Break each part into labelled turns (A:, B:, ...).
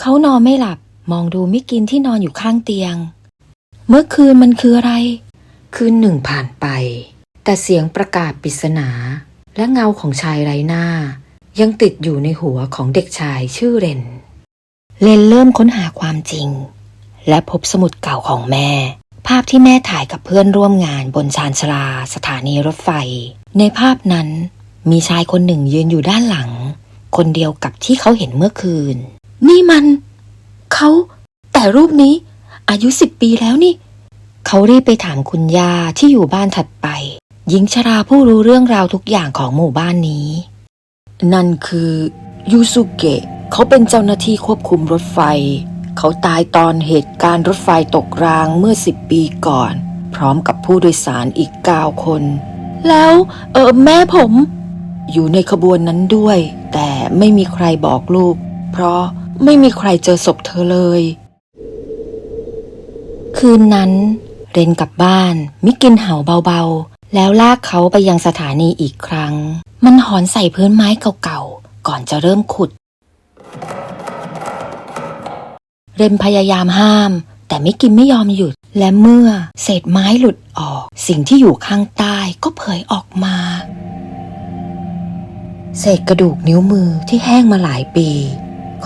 A: เขานอนไม่หลับ มองดูมิกินที่นอนอยู่ข้างเตียง เมื่อคืนมันคืออะไร คืนหนึ่งผ่านไป แต่เสียงประกาศปริศนา และเงาของชายไร้หน้า ยังติดอยู่ในหัวของเด็กชายชื่อเรน เรนเริ่มค้นหาความจริง และพบสมุดเก่าของแม่ ภาพที่แม่ถ่ายกับเพื่อนร่วมงานบนชานชาลาสถานีรถไฟ ในภาพนั้นมีชายคนหนึ่งยืนอยู่ด้านหลัง คนเดียวกับที่เขาเห็นเมื่อคืน นี่มัน เขา แต่รูปนี้ อายุสิบปีแล้วนี่ เขารีบไปถามคุณย่าที่อยู่บ้านถัดไป หญิงชราผู้รู้เรื่องราวทุกอย่างของหมู่บ้านนี้ นั่นคือยูสุเกะเขาเป็นเจ้าหน้าที่ควบคุมรถไฟ เขาตายตอนเหตุการณ์รถไฟตกรางเมื่อสิบปีก่อน พร้อมกับผู้โดยสารอีกเก้าคน แล้ว เออแม่ผม อยู่ในขบวนนั้นด้วย แต่ไม่มีใครบอกลูก เพราะไม่มีใครเจอศพเธอเลย คืนนั้น เรนกลับบ้าน มิกินเห่าเบาๆ แล้วลากเขาไปยังสถานีอีกครั้ง มันหอนใส่พื้นไม้เก่าๆ ก่อนจะเริ่มขุด เรนพยายามห้าม แต่มิกินไม่ยอมหยุดและเมื่อเศษไม้หลุดออก สิ่งที่อยู่ข้างใต้ก็เผยออกมา เศษกระดูกนิ้วมือที่แห้งมาหลายปี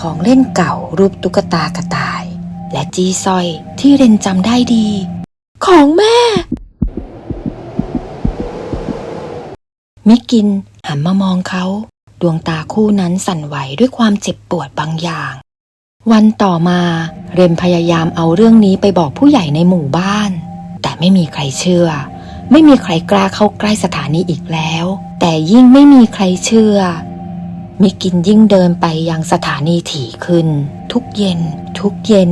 A: ของเล่นเก่ารูปตุ๊กตากระต่าย และจี้สร้อยที่เรนจำได้ดี ของแม่ มิกินหันมามองเขา ดวงตาคู่นั้นสั่นไหวด้วยความเจ็บปวดบางอย่าง วันต่อมาเรนพยายามเอาเรื่องนี้ไปบอกผู้ใหญ่ในหมู่บ้าน แต่ไม่มีใครเชื่อ ไม่มีใครกล้าเข้าใกล้สถานีอีกแล้ว แต่ยิ่งไม่มีใครเชื่อ มิกินยิ่งเดินไปยังสถานีถี่ขึ้น ทุกเย็น ทุกเย็น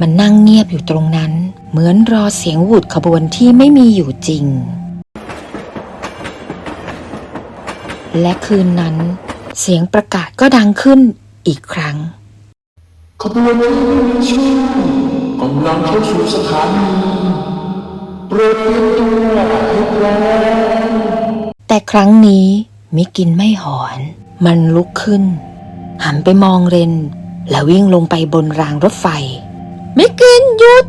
A: มันนั่งเงียบอยู่ตรงนั้น เหมือนรอเสียงหวุดขบวนที่ไม่มีอยู่จริง และคืนนั้น เสียงประกาศก็ดังขึ้นอีกครั้ง
B: ขบวนที่ไม่มีชื่อกำลังเข้าสู่สถานีโปรดเตรียมตัวให้พร้อม
A: แต่ครั้งนี้มิกินไม่หอน มันลุกขึ้น หันไปมองเรน แล้ววิ่งลงไปบนรางรถไฟ มิกินหยุด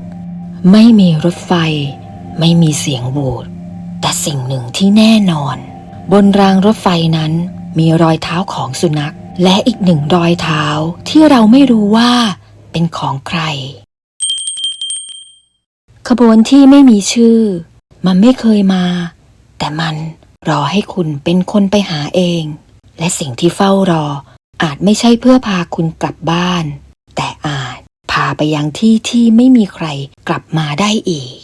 A: ไม่มีรถไฟ ไม่มีเสียงโหวดแต่สิ่งหนึ่งที่แน่นอน บนรางรถไฟนั้นมีรอยเท้าของสุนัข และอีกหนึ่งรอยเท้าที่เราไม่รู้ว่าเป็นของใคร ขบวนที่ไม่มีชื่อ มันไม่เคยมา แต่มัน รอให้คุณเป็นคนไปหาเอง และสิ่งที่เฝ้ารอ อาจไม่ใช่เพื่อพาคุณกลับบ้าน แต่อาจพาไปยังที่ที่ไม่มีใครกลับมาได้อีก